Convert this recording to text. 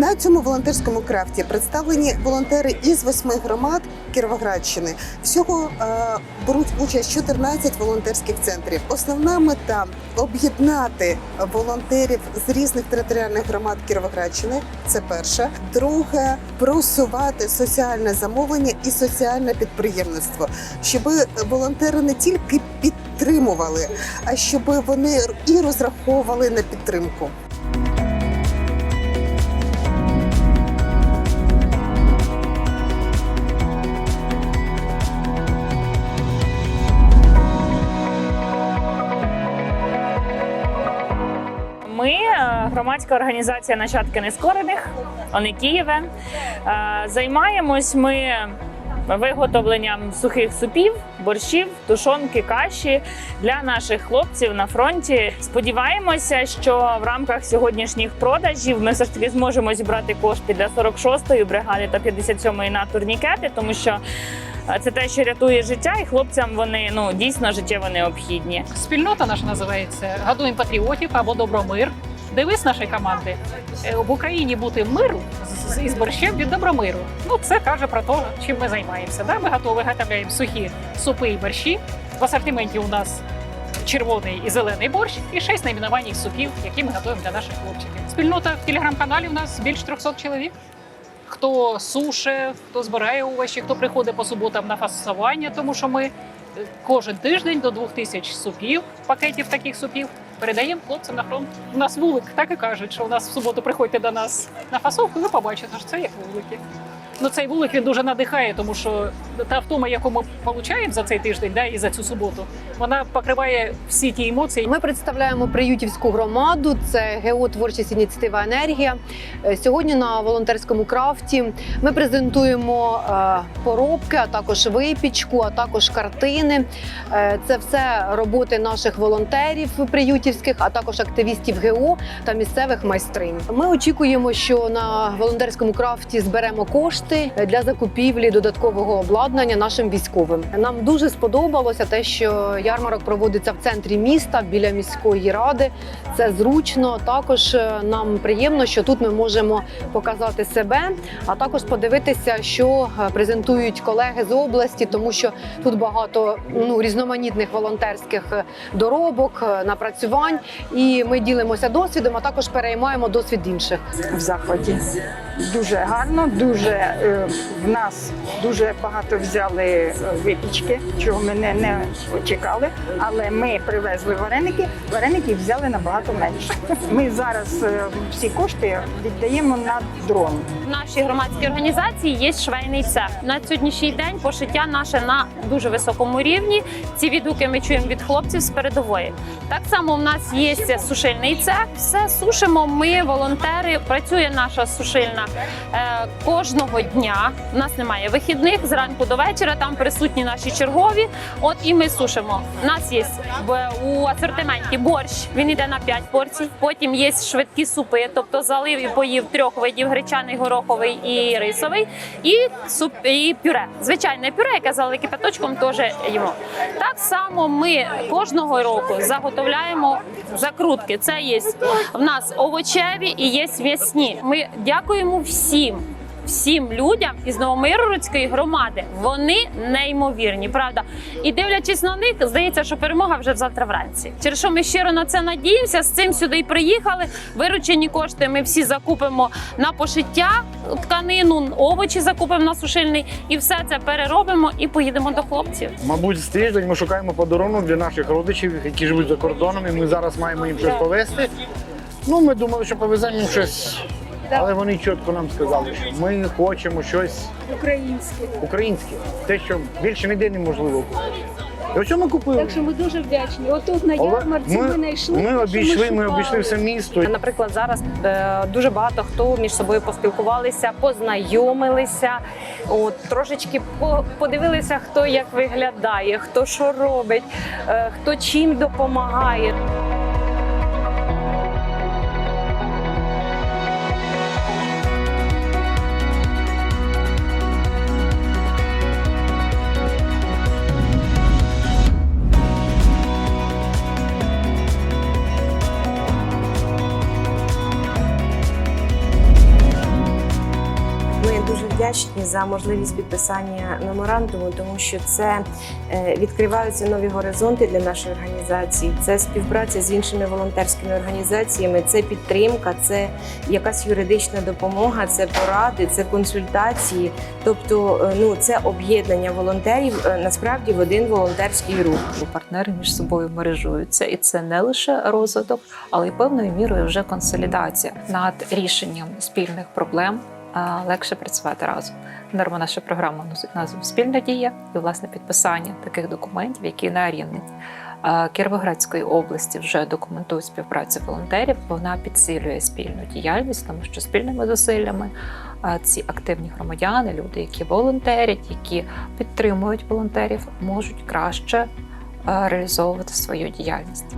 На цьому волонтерському крафті представлені волонтери із восьми громад Кіровоградщини. Всього е, беруть участь 14 волонтерських центрів. Основна мета об'єднати волонтерів з різних територіальних громад Кіровоградщини. Це перше. Друге просувати соціальне замовлення і соціальне підприємництво, щоб волонтери не тільки підтримували, а щоб вони і розраховували на підтримку. Громадська організація нащадки нескорених, вони Києве. Е, Займаємось ми виготовленням сухих супів, борщів, тушонки, каші для наших хлопців на фронті. Сподіваємося, що в рамках сьогоднішніх продажів ми все ж таки зможемо зібрати кошти для 46-ї бригади та 57-ї на турнікети, тому що е, це те, що рятує життя, і хлопцям вони ну дійсно життєво необхідні. Спільнота наша називається Гадуємо патріотів або Добромир. Девиз нашої команди е, в Україні бути миру з- борщем від добромиру. Ну це каже про те, чим ми займаємося. Да? Ми готові виготовляємо сухі супи і борщі. В асортименті у нас червоний і зелений борщ, і шість найменувань супів, які ми готуємо для наших хлопчиків. Спільнота в телеграм-каналі у нас більше 300 чоловік. Хто суше, хто збирає овочі, хто приходить по суботам на фасування, тому що ми е, кожен тиждень до 2000 супів, пакетів таких супів, передаємо хлопцям на фронт. У нас вулик так і кажуть, що у нас в суботу приходьте до нас на фасовку, ви побачите, що це як вулики. Ну цей вулик він дуже надихає, тому що та втома, яку ми отримуємо за цей тиждень, да, і за цю суботу, вона покриває всі ті емоції, Ми представляємо Приютівську громаду. Це ГО творчість ініціатива Енергія. Е, Сьогодні на волонтерському крафті ми презентуємо е, поробки, а також випічку, а також картини. Е, Це все роботи наших волонтерів приютівських, а також активістів ГО та місцевих майстринь. Ми очікуємо, що на волонтерському крафті зберемо кошти для закупівлі додаткового обладнання нашим військовим. Нам дуже сподобалося те, що ярмарок проводиться в центрі міста біля міської ради. Це зручно. Також е, нам приємно, що тут ми можемо показати себе, а також подивитися, що е, презентують колеги з області, тому що тут багато ну різноманітних волонтерських е, доробок, напрацювань, і ми ділимося досвідом, а також переймаємо досвід інших. в захваті. Дуже гарно, дуже е, в нас дуже багато взяли е, випічки, чого ми не, не чекали. Але ми привезли вареники, вареники взяли набагато менше. Ми зараз е, всі кошти віддаємо на дрон. В нашій громадській організації є швейний цех. На сьогоднішній день пошиття наше на дуже високому рівні. Ці відгуки ми чуємо від хлопців з передової. Так само в нас є сушильний цех. Все сушимо. Ми волонтери. Працює наша сушильна кожного дня. У нас немає вихідних зранку до вечора. Там присутні наші чергові. От і ми сушимо. У нас є у асортименті борщ. Він йде на 5 порцій. Потім є швидкі супи, тобто залив і поїв трьох видів гречаний, гороховий і рисовий, і суп і пюре. Звичайне пюре, яке залили кипяточком, теж їмо. Так само ми кожного року заготовляємо закрутки. Це є в нас овочеві і є м'ясні. Ми дякуємо всім. Всім людям із Новомиргородської громади вони неймовірні, правда. І дивлячись на них, здається, що перемога вже завтра вранці. Через що ми щиро на це надіємося. З цим сюди й приїхали. Виручені кошти ми всі закупимо на пошиття тканину, овочі закупимо на сушильний, і все це переробимо і поїдемо до хлопців. Мабуть, з тиждень ми шукаємо подарунок для наших родичів, які живуть за кордоном, і ми зараз маємо їм щось повезти. Ну, ми думали, що повеземо їм щось, але вони чітко нам сказали, що ми хочемо щось українське. українське, те, що більше ніде неможливо купити. І ось ми купили. Так що ми дуже вдячні. Отут на Але ярмарці ми, знайшли. ми що обійшли, ми шукали. обійшли все місто. Наприклад, зараз е, дуже багато хто між собою поспілкувалися, познайомилися, от трошечки по, подивилися, хто як виглядає, хто що робить, е, хто чим допомагає. Вдячні за можливість підписання меморандуму, тому що це е, відкриваються нові горизонти для нашої організації. Це співпраця з іншими волонтерськими організаціями, це підтримка, це якась юридична допомога, це поради, це консультації. Тобто, е, ну це об'єднання волонтерів е, насправді в один волонтерський рух. партнери між собою мережуються, і це не лише розвиток, але й певною мірою вже консолідація над рішенням спільних проблем. Легше працювати разом. Норма наша програма носить назву Спільна дія і власне підписання таких документів, які на рівні Кіровоградської області вже документують співпрацю волонтерів. Вона підсилює спільну діяльність, тому що спільними зусиллями ці активні громадяни, люди, які волонтерять, які підтримують волонтерів, можуть краще реалізовувати свою діяльність.